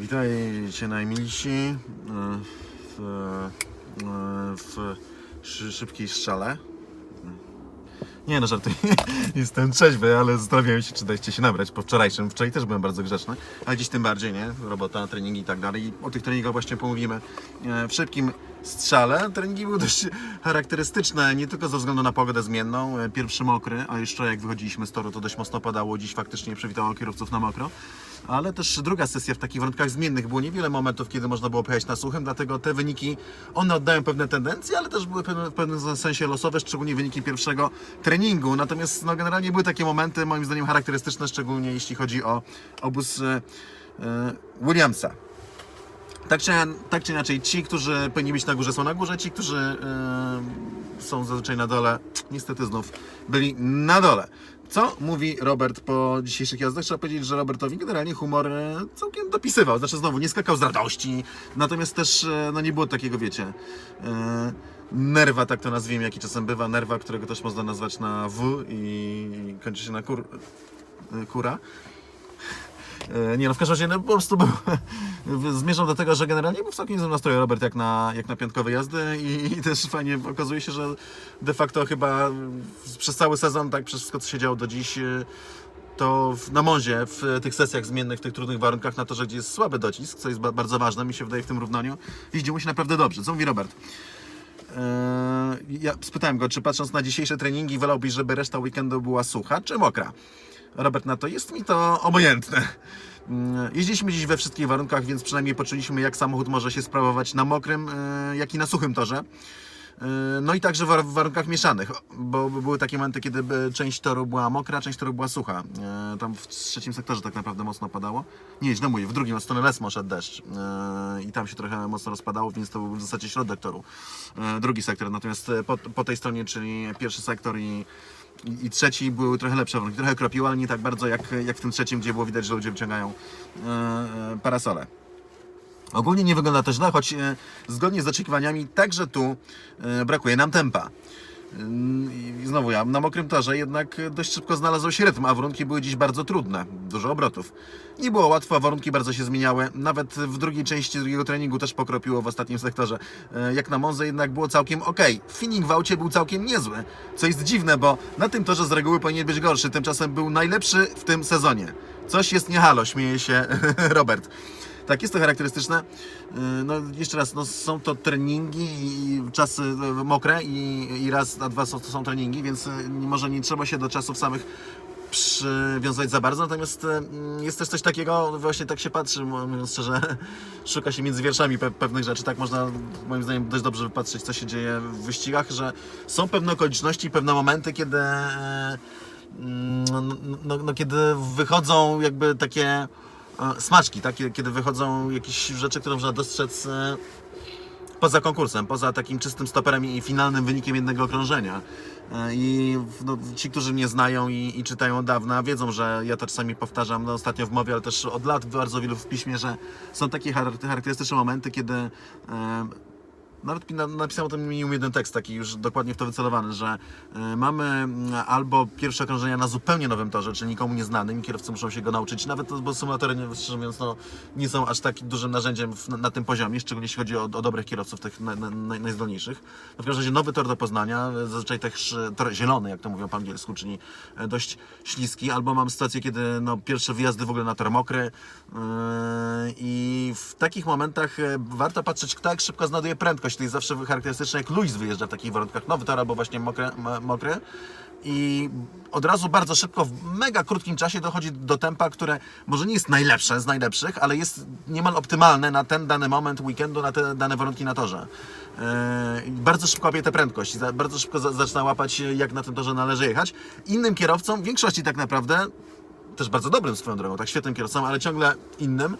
Witajcie najmilsi e, w, e, w szy- szybkiej strzale. Nie no, żartuję. Jestem trzeźwy, ale zastanawiałem się, czy dajcie się nabrać po wczorajszym. Wczoraj też byłem bardzo grzeczny, ale dziś tym bardziej, nie? Robota, treningi i tak dalej. I o tych treningach właśnie pomówimy e, w szybkim strzale. Treningi były dość charakterystyczne, nie tylko ze względu na pogodę zmienną. Pierwszy mokry, a jeszcze jak wychodziliśmy z toru, to dość mocno padało. Dziś faktycznie przywitało kierowców na mokro. Ale też druga sesja w takich warunkach zmiennych. Było niewiele momentów, kiedy można było pojechać na suchym, dlatego te wyniki, one oddają pewne tendencje, ale też były w pewnym sensie losowe, szczególnie wyniki pierwszego treningu. Natomiast no, generalnie były takie momenty, moim zdaniem charakterystyczne, szczególnie jeśli chodzi o obóz e, e, Williamsa. Tak czy, tak czy inaczej, ci, którzy powinni być na górze, są na górze, ci, którzy e, są zazwyczaj na dole, niestety znów byli na dole. Co mówi Robert po dzisiejszych jazdach? Trzeba powiedzieć, że Robertowi generalnie humor e, całkiem dopisywał. Znaczy znowu, nie skakał z radości, natomiast też e, no, nie było takiego, wiecie, e, nerwa, tak to nazwijmy, jaki czasem bywa, nerwa, którego też można nazwać na W i kończy się na kur, kura. E, Nie no, w każdym razie no, po prostu był, zmierzam do tego, że generalnie był w całkiem niezłym nastroju Robert jak na, jak na piątkowe jazdy i, i też fajnie okazuje się, że de facto chyba przez cały sezon, tak przez wszystko co się działo do dziś, e, to w, na Monzie, w tych sesjach zmiennych, w tych trudnych warunkach, na torze, gdzie jest słaby docisk, co jest ba- bardzo ważne, mi się wydaje w tym równaniu, jeździło się naprawdę dobrze. Co mówi Robert? Eee, ja spytałem go, czy patrząc na dzisiejsze treningi, wolałbyś, żeby reszta weekendu była sucha czy mokra? Robert na to, jest mi to obojętne. Mm, Jeździliśmy dziś we wszystkich warunkach, więc przynajmniej poczuliśmy, jak samochód może się sprawować na mokrym, e, jak i na suchym torze. E, No i także w war- w warunkach mieszanych, bo były takie momenty, kiedy by część toru była mokra, część toru była sucha. E, Tam w trzecim sektorze tak naprawdę mocno padało. Nie, źle mówię, w drugim od strony Lesmo szedł deszcz E, i tam się trochę mocno rozpadało, więc to był w zasadzie środek toru. E, Drugi sektor, natomiast e, po, po tej stronie, czyli pierwszy sektor i, i, trzeci były trochę lepsze warunki. Trochę kropiło, ale nie tak bardzo jak, jak w tym trzecim, gdzie było widać, że ludzie wyciągają e, e, parasole. Ogólnie nie wygląda to źle, choć e, zgodnie z oczekiwaniami także tu brakuje nam tempa. I znowu ja, na mokrym torze jednak dość szybko znalazł się rytm, a warunki były dziś bardzo trudne, dużo obrotów. Nie było łatwo, warunki bardzo się zmieniały. Nawet w drugiej części drugiego treningu też pokropiło w ostatnim sektorze. E, Jak na Monze jednak było całkiem ok. Feeling w aucie był całkiem niezły, co jest dziwne, bo na tym torze z reguły powinien być gorszy, tymczasem był najlepszy w tym sezonie. Coś jest nie halo, śmieje się Robert. Tak, jest to charakterystyczne. Yy, No, jeszcze raz, no, są to treningi i czasy e, mokre i, i raz na dwa są, to są treningi, więc e, może nie trzeba się do czasów samych przywiązać za bardzo, natomiast mm, jest też coś takiego, właśnie tak się patrzy, mówiąc szczerze, szuka się między wierszami pe pewnych rzeczy, tak można moim zdaniem dość dobrze wypatrzeć, co się dzieje w wyścigach, że są pewne okoliczności, pewne momenty, kiedy mm, no, no, no, kiedy wychodzą jakby takie smaczki, tak? Kiedy- wychodzą jakieś rzeczy, które można dostrzec e, poza konkursem, poza takim czystym stoperem i finalnym wynikiem jednego okrążenia. E, I no, ci, którzy mnie znają i, i czytają od dawna, wiedzą, że ja to czasami powtarzam no, ostatnio w mowie, ale też od lat bardzo wielu w piśmie, że są takie charak- charakterystyczne momenty, kiedy e, nawet pi- na- napisałem o tym minimum jeden tekst, taki już dokładnie w to wycelowany, że e, mamy mm, albo pierwsze okrążenia na zupełnie nowym torze, czyli nikomu nieznanym, kierowcy muszą się go nauczyć, nawet bo symulatory, nie, szczerze mówiąc, no, nie są aż tak dużym narzędziem na, na tym poziomie, szczególnie jeśli chodzi o, o dobrych kierowców, tych na, na, naj, najzdolniejszych. No, w każdym razie nowy tor do Poznania, e, zazwyczaj też e, tor zielony, jak to mówią po angielsku, czyli dość śliski, albo mam sytuację, kiedy no, pierwsze wyjazdy w ogóle na tor mokry yy, i w takich momentach warto patrzeć, kto jak szybko znajduje prędkość. To jest zawsze charakterystyczne, jak Luis wyjeżdża w takich warunkach. Nowy tor albo właśnie mokry, mokry. I od razu bardzo szybko, w mega krótkim czasie dochodzi do tempa, które może nie jest najlepsze z najlepszych, ale jest niemal optymalne na ten dany moment weekendu, na te dane warunki na torze. Yy, bardzo szybko łapie tę prędkość, bardzo szybko za, zaczyna łapać, jak na tym torze należy jechać. Innym kierowcom, w większości tak naprawdę, też bardzo dobrym swoją drogą, tak świetnym kierowcą, ale ciągle innym,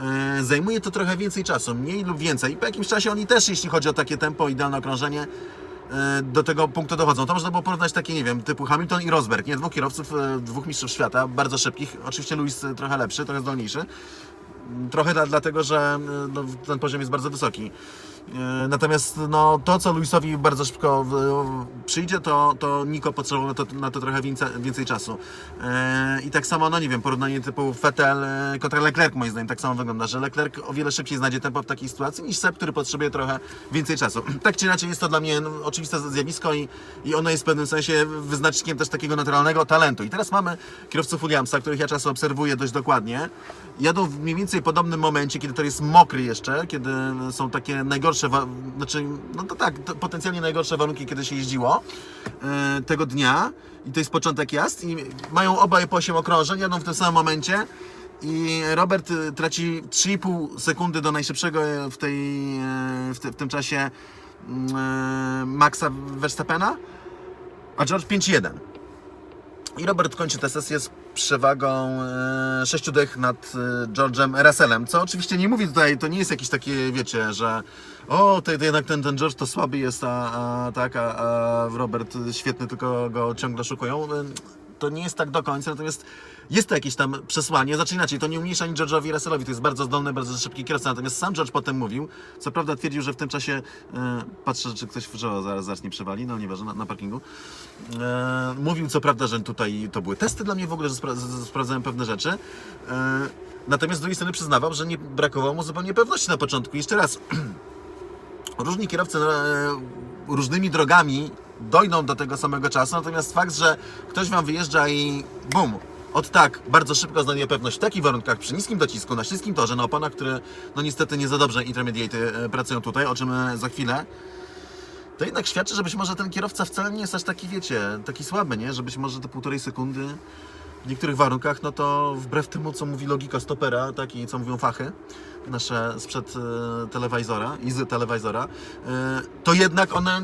e, zajmuje to trochę więcej czasu, mniej lub więcej. I po jakimś czasie oni też, jeśli chodzi o takie tempo, idealne okrążenie, e, do tego punktu dochodzą. To można było porównać takie, nie wiem, typu Hamilton i Rosberg, nie? Dwóch kierowców, e, dwóch mistrzów świata, bardzo szybkich. Oczywiście Lewis e, trochę lepszy, trochę zdolniejszy. Trochę dla, dlatego, że no, ten poziom jest bardzo wysoki. E, Natomiast no, to, co Luisowi bardzo szybko w- przyjdzie, to, to Niko potrzebował na to, na to trochę więcej, więcej czasu. E, I tak samo, no nie wiem, porównanie typu Vettel e, kontra Leclerc moim zdaniem tak samo wygląda, że Leclerc o wiele szybciej znajdzie tempo w takiej sytuacji niż Seb, który potrzebuje trochę więcej czasu. Tak czy inaczej jest to dla mnie no, oczywiste zjawisko i, i ono jest w pewnym sensie wyznacznikiem też takiego naturalnego talentu. I teraz mamy kierowców Williamsa, których ja czasem obserwuję dość dokładnie. Jadą w mniej więcej podobnym momencie, kiedy to jest mokry jeszcze, kiedy są takie najgorsze, wa- znaczy, no to tak, to potencjalnie najgorsze warunki, kiedy się jeździło e, tego dnia. I to jest początek jazd i mają obaj po 8 okrążeń, jadą w tym samym momencie. I Robert y, traci 3,5 sekundy do najszybszego e, w, tej, e, w, te, w tym czasie mm, e, Maxa Verstappena, a George 5,1. I Robert kończy tę sesję z przewagą e, 6 dych nad e, George'em Russellem, co oczywiście nie mówi tutaj, to nie jest jakieś takie, wiecie, że o, to, to jednak ten, ten George to słaby jest, a, a tak, a, a Robert świetny, tylko go ciągle szukują. To nie jest tak do końca, natomiast jest to jakieś tam przesłanie. Znaczy inaczej, to nie umniejsza ani George'owi Russellowi, to jest bardzo zdolny, bardzo szybki kierowca, natomiast sam George potem mówił, co prawda twierdził, że w tym czasie, e, patrzę, czy ktoś w zaraz zacznie przewali, no nieważne, na, na parkingu, E, mówił co prawda, że tutaj to były testy dla mnie w ogóle, że spra sprawdzałem pewne rzeczy. E, natomiast z drugiej strony przyznawał, że nie brakowało mu zupełnie pewności na początku. Jeszcze raz, różni kierowcy e, różnymi drogami dojdą do tego samego czasu, natomiast fakt, że ktoś wam wyjeżdża i bum, od tak, bardzo szybko znajduje pewność w takich warunkach, przy niskim docisku, na śliskim torze, na oponach, które no niestety nie za dobrze intermediate e, pracują tutaj, o czym e, za chwilę, to jednak świadczy, że być może ten kierowca wcale nie jest aż taki, wiecie, taki słaby, nie? Że być może te półtorej sekundy w niektórych warunkach, no to wbrew temu, co mówi logika stopera, tak i co mówią fachy nasze sprzed e, telewizora i z telewizora, e, to jednak one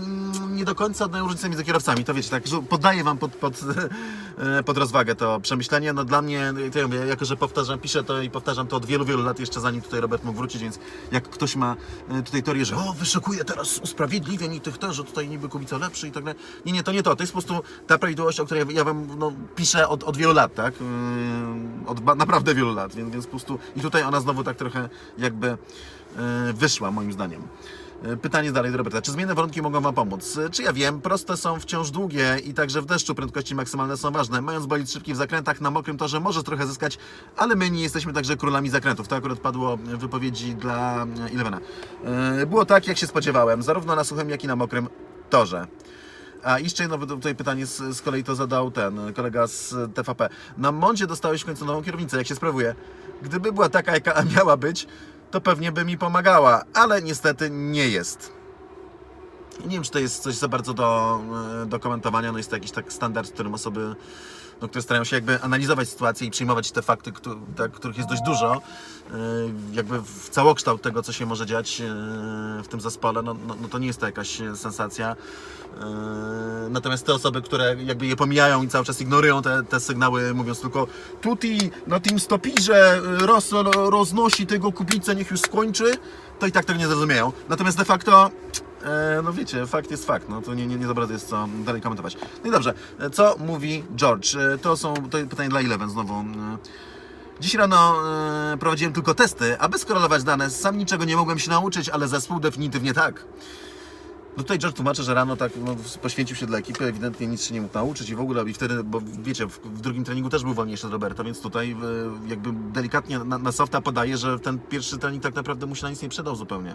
nie do końca oddają różnicę między kierowcami. To wiecie, tak, poddaję Wam pod, pod, e, pod rozwagę to przemyślenie. No dla mnie, to ja mówię, jako że powtarzam, piszę to i powtarzam to od wielu, wielu lat, jeszcze zanim tutaj Robert mógł wrócić, więc jak ktoś ma tutaj teorię, że o, wyszukuje teraz usprawiedliwień i tych też, że tutaj niby Kubica lepszy i tak dalej. Nie, nie, to nie to. To jest po prostu ta prawidłowość, o której ja Wam no, piszę od, od wielu lat, tak? Od naprawdę wielu lat, więc, więc po prostu i tutaj ona znowu tak trochę jakby yy, wyszła, moim zdaniem. Yy, Pytanie dalej do Roberta. Czy zmienne warunki mogą Wam pomóc? Yy, Czy ja wiem, proste są wciąż długie i także w deszczu prędkości maksymalne są ważne. Mając bolid szybki w zakrętach na mokrym torze może trochę zyskać, ale my nie jesteśmy także królami zakrętów. To akurat padło w wypowiedzi dla. Yy, Było tak, jak się spodziewałem, zarówno na suchym, jak i na mokrym torze. A jeszcze jedno tutaj pytanie z, z kolei to zadał ten kolega z TVP. Na Mondzie dostałeś w końcu nową kierownicę, jak się sprawuje? Gdyby była taka, jaka miała być, to pewnie by mi pomagała, ale niestety nie jest. Nie wiem, czy to jest coś za bardzo do, e, do komentowania. No jest to jakiś tak standard, którym osoby, no, które starają się jakby analizować sytuację i przyjmować te fakty, tak, których jest dość dużo, e, jakby w całokształt tego, co się może dziać e, w tym zespole, no, no, no to nie jest to jakaś sensacja. E, Natomiast te osoby, które jakby je pomijają i cały czas ignorują te, te sygnały, mówiąc tylko Tuti na tym stopirze roz, roznosi tego kubicę, niech już skończy, to i tak tego nie zrozumieją. Natomiast de facto E, no wiecie, fakt jest fakt, no to nie, nie, nie za bardzo jest co dalej komentować. No i dobrze, e, co mówi George? E, To są to pytanie dla Eleven znowu. E, Dziś rano e, prowadziłem tylko testy, aby skorelować dane. Sam niczego nie mogłem się nauczyć, ale zespół definitywnie tak. No tutaj George tłumaczy, że rano tak no, poświęcił się dla ekipy, ewidentnie nic się nie mógł nauczyć i w ogóle i wtedy, bo wiecie, w, w drugim treningu też był wolniejszy od Roberta, więc tutaj jakby delikatnie na, na softa podaje, że ten pierwszy trening tak naprawdę mu się na nic nie przydał zupełnie.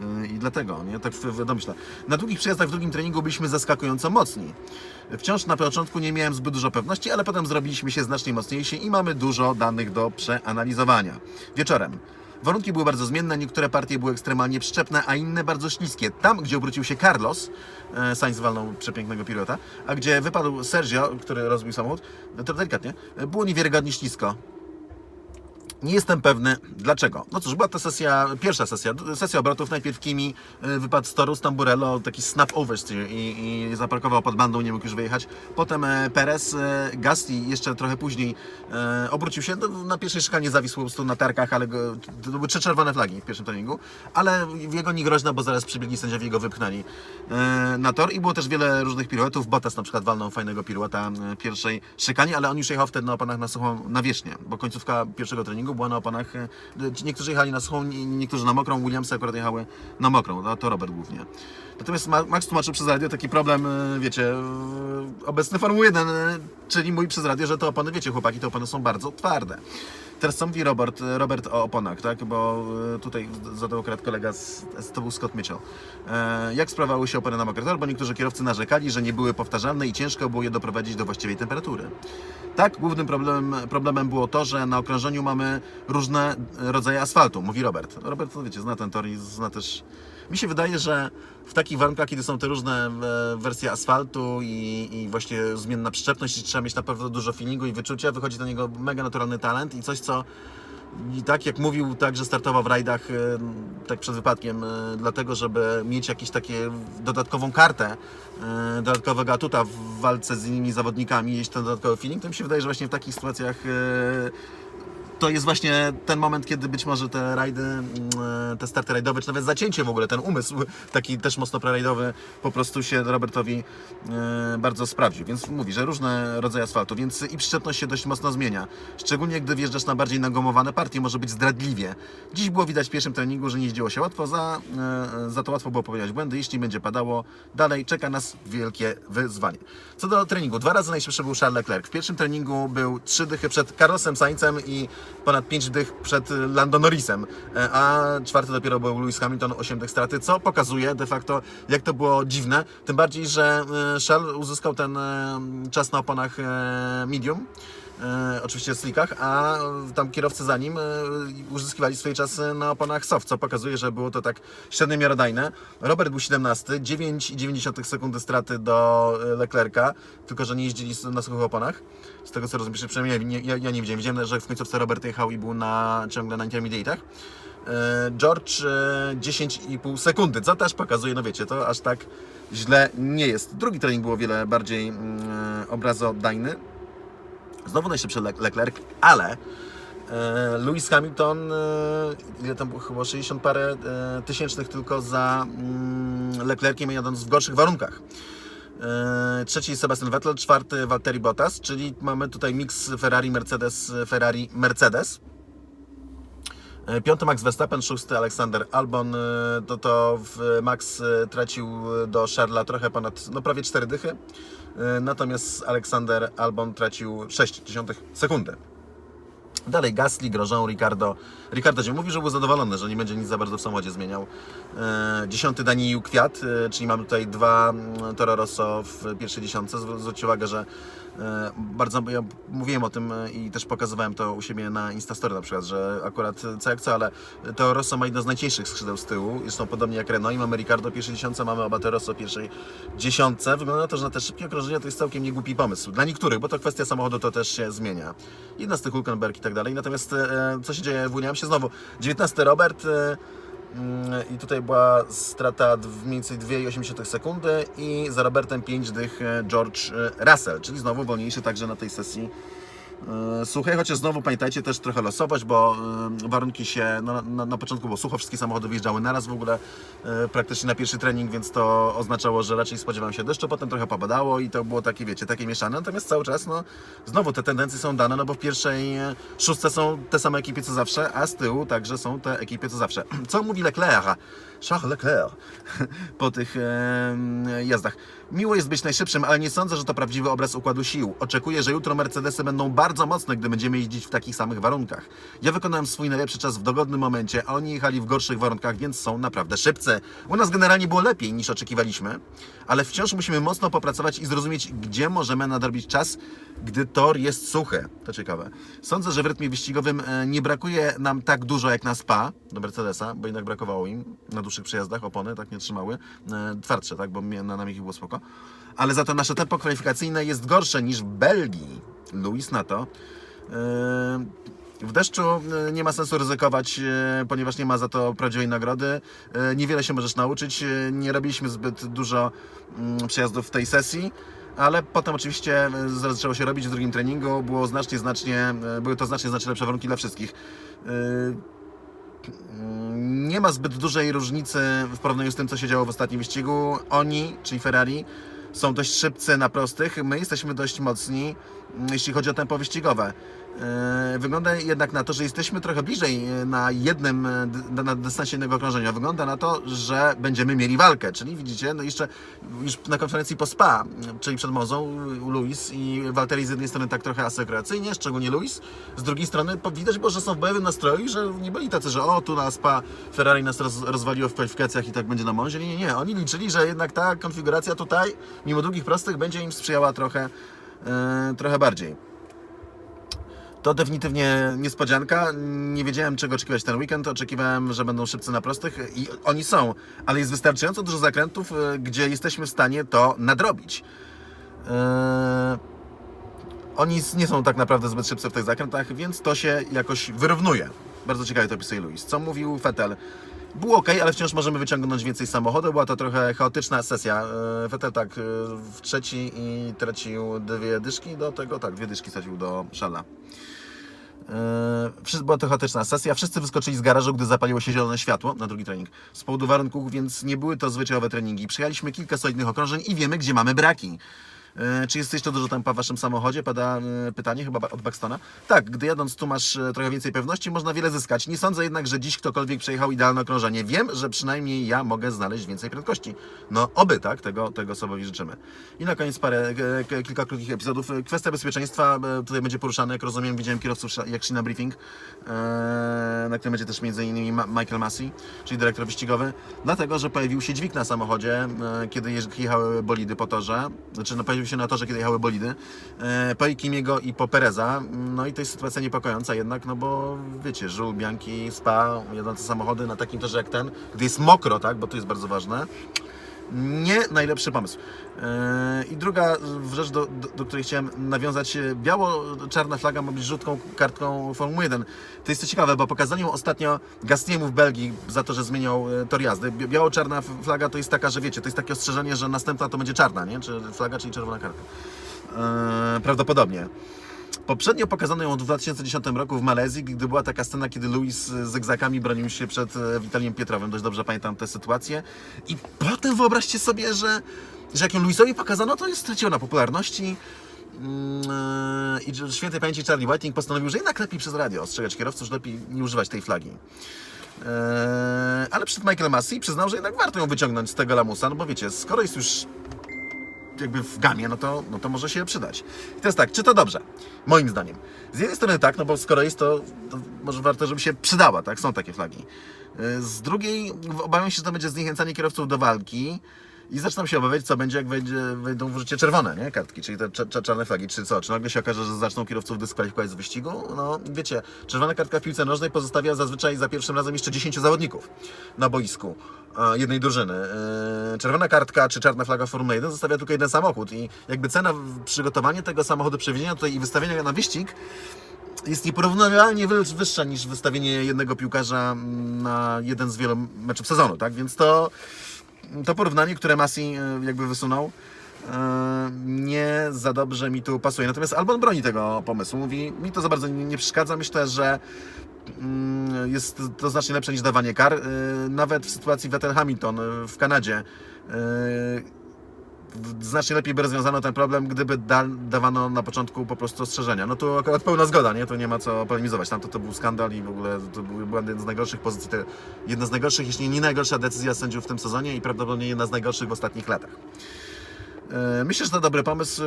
Yy, I dlatego, nie? Tak domyśle. Na długich przejazdach w drugim treningu byliśmy zaskakująco mocni. Wciąż na początku nie miałem zbyt dużo pewności, ale potem zrobiliśmy się znacznie mocniejsi i mamy dużo danych do przeanalizowania. Wieczorem. Warunki były bardzo zmienne, niektóre partie były ekstremalnie przyczepne, a inne bardzo śliskie. Tam, gdzie obrócił się Carlos, e, Sainz walnął przepięknego pilota, a gdzie wypadł Sergio, który rozbił samochód, to delikatnie, było niewiarygodnie ślisko. Nie jestem pewny dlaczego. No cóż, była to sesja, pierwsza sesja, sesja obrotów. Najpierw Kimi y, wypadł z toru z Tamburello, taki snap oversteer i, i zaparkował pod bandą, nie mógł już wyjechać. Potem e, Perez, e, Gasly jeszcze trochę później e, obrócił się, no, na pierwszej szykanie zawisł po prostu na tarkach, ale go, to były trzy czerwone flagi w pierwszym treningu, ale jego nie groźna, bo zaraz przybiegli sędziowie i go wypchnęli e, na tor i było też wiele różnych piruetów. Bottas na przykład walnął fajnego pirueta e, pierwszej szykanie, ale on już jechał wtedy na oponach na suchą nawierzchnię, bo końcówka pierwszego treningu była na oponach, e, niektórzy jechali na suchą, nie- niektórzy na mokrą, Williamsy akurat jechały na mokrą, to Robert głównie. Natomiast Ma- Max tłumaczył przez radio taki problem, e, wiecie, e, obecny Formuły 1, e, czyli mówi przez radio, że te opony, wiecie, chłopaki, te opony są bardzo twarde. Teraz co mówi Robert, Robert o oponach, tak? Bo e, tutaj zadał akurat kolega, z, to był Scott Mitchell. E, jak sprawały się opony na mokre tory? Bo niektórzy kierowcy narzekali, że nie były powtarzalne i ciężko było je doprowadzić do właściwej temperatury. Tak, głównym problem, problemem było to, że na okrążeniu mamy różne rodzaje asfaltu, mówi Robert. Robert, to wiecie, zna ten tor i zna też... Mi się wydaje, że w takich warunkach, kiedy są te różne e, wersje asfaltu i, i właśnie zmienna przyczepność, i trzeba mieć naprawdę dużo feelingu i wyczucia, wychodzi do niego mega naturalny talent i coś, co i tak jak mówił, tak, że startował w rajdach e, tak przed wypadkiem, e, dlatego żeby mieć jakąś takie dodatkową kartę, dodatkowego atuta w walce z innymi zawodnikami, jeść ten dodatkowy feeling, to mi się wydaje, że właśnie w takich sytuacjach to jest właśnie ten moment, kiedy być może te rajdy, mm, e, te starty rajdowe, czy nawet zacięcie w ogóle, ten umysł taki też mocno prerajdowy po prostu się Robertowi e, bardzo sprawdził. Więc mówi, że różne rodzaje asfaltu, więc i przyczepność się dość mocno zmienia. Szczególnie gdy wjeżdżasz na bardziej nagomowane partie, może być zdradliwie. Dziś było widać w pierwszym treningu, że nie jeździło się łatwo, za, e, za to łatwo było popełniać błędy. Jeśli będzie padało, dalej czeka nas wielkie wyzwanie. Co do treningu, dwa razy najszybszy był Charles Leclerc. W pierwszym treningu był trzy dychy przed Carlosem Saincem i ponad pięć dych przed Lando Norrisem, E, a czwarty dopiero był Lewis Hamilton, 8 dych straty, co pokazuje de facto, jak to było dziwne. Tym bardziej, że e, Charles uzyskał ten e, czas na oponach medium. E, w slickach, a tam kierowcy za nim e, uzyskiwali swoje czasy na oponach soft, co pokazuje, że było to tak średnio miarodajne. Robert był 17, 9,9 sekundy straty do e, Leclerca, tylko że nie jeździli na suchych oponach. Z tego co rozumiem, przynajmniej nie, ja, ja nie widziałem. Widziałem, że w końcówce Robert jechał i był na, ciągle na intermediate'ach. E, George e, 10,5 sekundy, co też pokazuje, no wiecie, to aż tak źle nie jest. Drugi trening był o wiele bardziej mm, obrazodajny. Znowu najszybszy Le- Leclerc, ale e, Lewis Hamilton, e, ile tam było, chyba 60 parę e, tysięcznych tylko za mm, Leclerciem jadąc w gorszych warunkach. Trzeci Sebastian Vettel, czwarty Valtteri Bottas, czyli mamy tutaj miks Ferrari, Mercedes, Ferrari, Mercedes. E, Piąty Max Verstappen, szósty Aleksander Albon, to, to Max tracił do Charlesa trochę ponad, no prawie 4 dychy, natomiast Aleksander Albon tracił 6 dziesiątych sekundy. Dalej Gasly, Grosjean, Ricardo. Ricardo się mówi, że był zadowolony, że nie będzie nic za bardzo w samochodzie zmieniał. E, dziesiąty Daniił Kwiat, e, czyli mamy tutaj dwa mm, Toro Rosso w pierwszej dziesiątce. Zwró- Zwróćcie uwagę, że e, bardzo, ja mówiłem o tym e, i też pokazywałem to u siebie na Instastory na przykład, że akurat e, co jak co, ale Toro Rosso ma jedno z najcieńszych skrzydeł z tyłu. Zresztą podobnie jak Renault i mamy Ricardo pierwszej dziesiątce, mamy oba Rosso pierwszej dziesiątce. Wygląda na to, że na te szybkie okrążenia to jest całkiem niegłupi pomysł. Dla niektórych, bo to kwestia samochodu to też się zmienia. Jedna z tych Hulkenberg i tak dalej. Natomiast e, co się dzieje w Williamsie? Znowu 19 Robert e, i tutaj była strata mniej więcej 2,8 sekundy i za Robertem 5 dych e, George e, Russell, czyli znowu wolniejszy także na tej sesji suchej, chociaż znowu pamiętajcie też trochę losowość, bo e, warunki się, no, na, na początku było sucho, wszystkie samochody wyjeżdżały naraz w ogóle e, praktycznie na pierwszy trening, więc to oznaczało, że raczej spodziewałem się deszczu, potem trochę popadało i to było takie, wiecie, takie mieszane, natomiast cały czas, no, znowu te tendencje są dane, no bo w pierwszej e, szóstce są te same ekipy co zawsze, a z tyłu także są te ekipy co zawsze. Co mówi Leclerc? Charles Leclerc po tych e, jazdach. Miło jest być najszybszym, ale nie sądzę, że to prawdziwy obraz układu sił. Oczekuję, że jutro Mercedesy będą bardzo mocne, gdy będziemy jeździć w takich samych warunkach. Ja wykonałem swój najlepszy czas w dogodnym momencie, a oni jechali w gorszych warunkach, więc są naprawdę szybcy. U nas generalnie było lepiej niż oczekiwaliśmy, ale wciąż musimy mocno popracować i zrozumieć, gdzie możemy nadrobić czas, gdy tor jest suchy. To ciekawe. Sądzę, że w rytmie wyścigowym e, nie brakuje nam tak dużo jak na Spa do Mercedesa, bo jednak brakowało im na dłuższych przejazdach, opony tak nie trzymały. E, Twardsze, tak, bo na nami ich było spoko. Ale za to nasze tempo kwalifikacyjne jest gorsze niż w Belgii. Luis na to. E, W deszczu e, nie ma sensu ryzykować, e, ponieważ nie ma za to prawdziwej nagrody. Niewiele się możesz nauczyć. Nie robiliśmy zbyt dużo mm, przejazdów w tej sesji. Ale potem oczywiście zaczęło się robić w drugim treningu. Było znacznie, znacznie, były to znacznie, znacznie lepsze warunki dla wszystkich. Nie ma zbyt dużej różnicy w porównaniu z tym, co się działo w ostatnim wyścigu. Oni, czyli Ferrari, są dość szybcy na prostych. My jesteśmy dość mocni, mm, jeśli chodzi o tempo wyścigowe. E, Wygląda jednak na to, że jesteśmy trochę bliżej e, na jednym, e, na dystansie jednego okrążenia. Wygląda na to, że będziemy mieli walkę. Czyli widzicie, no jeszcze już na konferencji po SPA, czyli przed Mozą, Luis i Walteri z jednej strony tak trochę asekuracyjnie, szczególnie Luis, z drugiej strony widać było, że są w bojowym nastroju że nie byli tacy, że o, tu na SPA Ferrari nas roz, rozwaliło w kwalifikacjach i tak będzie na Monzie. Nie, nie, nie. Oni liczyli, że jednak ta konfiguracja tutaj, mimo długich prostych, będzie im sprzyjała trochę, e, trochę bardziej. To definitywnie niespodzianka. Nie wiedziałem, czego oczekiwać ten weekend. Oczekiwałem, że będą szybcy na prostych i oni są, ale jest wystarczająco dużo zakrętów, e, gdzie jesteśmy w stanie to nadrobić. Eee, Oni nie są tak naprawdę zbyt szybcy w tych zakrętach, więc to się jakoś wyrównuje. Bardzo ciekawie to opisuje Luis. Co mówił Vettel? Było ok, ale wciąż możemy wyciągnąć więcej samochodu. Była to trochę chaotyczna sesja. E, Vettel tak e, w trzeci i tracił dwie dyszki do tego, tak, dwie dyszki stracił do Szala. Wszyscy, była to chaotyczna sesja. Wszyscy wyskoczyli z garażu, gdy zapaliło się zielone światło na drugi trening. Z powodu warunków, więc nie były to zwyczajowe treningi. Przyjechaliśmy kilka solidnych okrążeń i wiemy, gdzie mamy braki. E, Czy jest jeszcze dużo tempa w Waszym samochodzie? Pada e, pytanie chyba od Baxtona. Tak, gdy jadąc tu masz e, trochę więcej pewności, można wiele zyskać. Nie sądzę jednak, że dziś ktokolwiek przejechał idealne okrążenie. Wiem, że przynajmniej ja mogę znaleźć więcej prędkości. No oby, tak? Tego, tego sobie życzymy. I na koniec parę, kilka krótkich epizodów. Kwestia bezpieczeństwa tutaj będzie poruszana, jak rozumiem. Widziałem kierowców jak szli na briefing, na którym będzie też między innymi Michael Massey, czyli dyrektor wyścigowy, dlatego, że pojawił się dźwig na samochodzie, kiedy jechały bolidy po torze, znaczy no, pojawił się na torze, kiedy jechały bolidy, e, po Ikimiego i po Pereza, no i to jest sytuacja niepokojąca jednak, no bo wiecie, Żul, Bianki, Spa, jadące samochody na takim torze jak ten, gdy jest mokro, tak, bo to jest bardzo ważne, nie najlepszy pomysł. Yy, I druga rzecz, do, do, do której chciałem nawiązać, e, biało-czarna flaga ma być rzutką kartką Formuły 1. To jest ciekawe, bo pokazali mu ostatnio Gastiemu w Belgii za to, że zmieniał e, tor jazdy. Bi- Biało-czarna flaga to jest taka, że wiecie, to jest takie ostrzeżenie, że następna to będzie czarna, nie? Czy flaga, czyli czerwona kartka. Prawdopodobnie. Poprzednio pokazano ją w 2010 roku w Malezji, gdy była taka scena, kiedy Louis z zygzakami bronił się przed e, Witaliem Pietrowym. Dość dobrze pamiętam tę sytuację. I potem wyobraźcie sobie, że, że jak ją Louisowi pokazano, to straciła na popularności. Mm, e, I że świętej pamięci Charlie Whiting postanowił, że jednak lepiej przez radio ostrzegać kierowców, że lepiej nie używać tej flagi. E, Ale przed Michael Massey przyznał, że jednak warto ją wyciągnąć z tego lamusa, no bo wiecie, skoro jest już jakby w gamie, no to, no to może się przydać. I teraz tak, czy to dobrze? Moim zdaniem. Z jednej strony tak, no bo skoro jest to, to może warto, żeby się przydała, tak? Są takie flagi. Y, Z drugiej obawiam się, że to będzie zniechęcanie kierowców do walki i zaczynam się obawiać, co będzie, jak wejdzie, wejdą w życie czerwone, nie? Kartki, czyli te cza- czarne flagi, czy co? Czy nagle się okaże, że zaczną kierowców dyskwalifikować z wyścigu? No, wiecie, czerwona kartka w piłce nożnej pozostawia zazwyczaj za pierwszym razem jeszcze 10 zawodników na boisku e, jednej drużyny. E, Czerwona kartka czy czarna flaga Formuły 1 zostawia tylko jeden samochód i jakby cena przygotowania tego samochodu, przewiezienia tutaj i wystawienia na wyścig jest nieporównywalnie wy- wyższa niż wystawienie jednego piłkarza mm, na jeden z wielu meczów sezonu, tak? Więc to, to porównanie, które Masi e, jakby wysunął, e, nie za dobrze mi tu pasuje. Natomiast Albon broni tego pomysłu. Mówi, mi to za bardzo nie przeszkadza. Myślę, że mm, jest to znacznie lepsze niż dawanie kar. E, Nawet w sytuacji Vettel-Hamilton e, w Kanadzie znacznie lepiej by rozwiązano ten problem, gdyby da, dawano na początku po prostu ostrzeżenia. No tu akurat pełna zgoda, nie? Tu nie ma co polemizować. Tam to, to był skandal i w ogóle to był, jedna z najgorszych pozycji, te, jedna z najgorszych, jeśli nie najgorsza decyzja sędziów w tym sezonie i prawdopodobnie jedna z najgorszych w ostatnich latach. E, Myślę, że to dobry pomysł. E,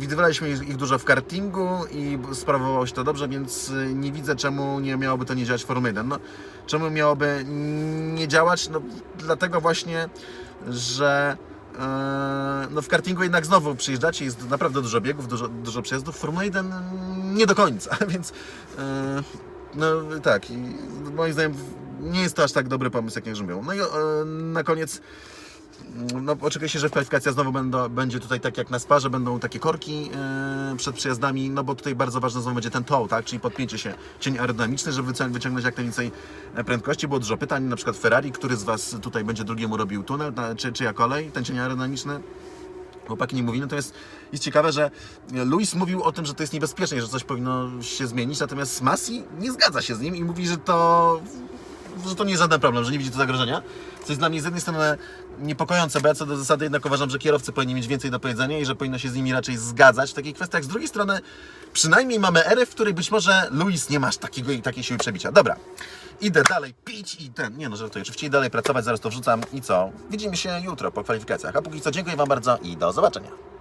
Widywaliśmy ich dużo w kartingu i sprawowało się to dobrze, więc e, nie widzę, czemu nie miałoby to nie działać w Formule 1. No, czemu miałoby nie działać? No, dlatego właśnie, że no w kartingu jednak znowu przyjeżdżacie, jest naprawdę dużo biegów, dużo, dużo przejazdów. Formuła 1 nie do końca, więc e, no tak, moim zdaniem nie jest to aż tak dobry pomysł, jak niektórzy mówią. No i e, na koniec no, oczekuje się, że kwalifikacja znowu będą, będzie tutaj tak jak na sparze, będą takie korki e, przed przejazdami, no bo tutaj bardzo ważny znowu będzie ten tow, tak, czyli podpięcie się, cień aerodynamiczny, żeby wycią- wyciągnąć jak najwięcej e, prędkości. Było dużo pytań, na przykład Ferrari, który z Was tutaj będzie drugiemu robił tunel, na, czy, czyja kolej, ten cień aerodynamiczny. Chłopaki nie mówili, natomiast jest ciekawe, że Luis mówił o tym, że to jest niebezpieczne, że coś powinno się zmienić, natomiast Masi nie zgadza się z nim i mówi, że to że to nie jest żaden problem, że nie widzi tu zagrożenia. Co jest dla mnie z jednej strony niepokojące, bo ja co do zasady jednak uważam, że kierowcy powinni mieć więcej do powiedzenia i że powinno się z nimi raczej zgadzać w takich kwestiach. Z drugiej strony przynajmniej mamy erę, w której być może Luis nie masz takiego i takiej siły przebicia. Dobra, idę dalej pić i ten, nie no żartuję, oczywiście dalej pracować, zaraz to wrzucam i co? Widzimy się jutro po kwalifikacjach, a póki co dziękuję Wam bardzo i do zobaczenia.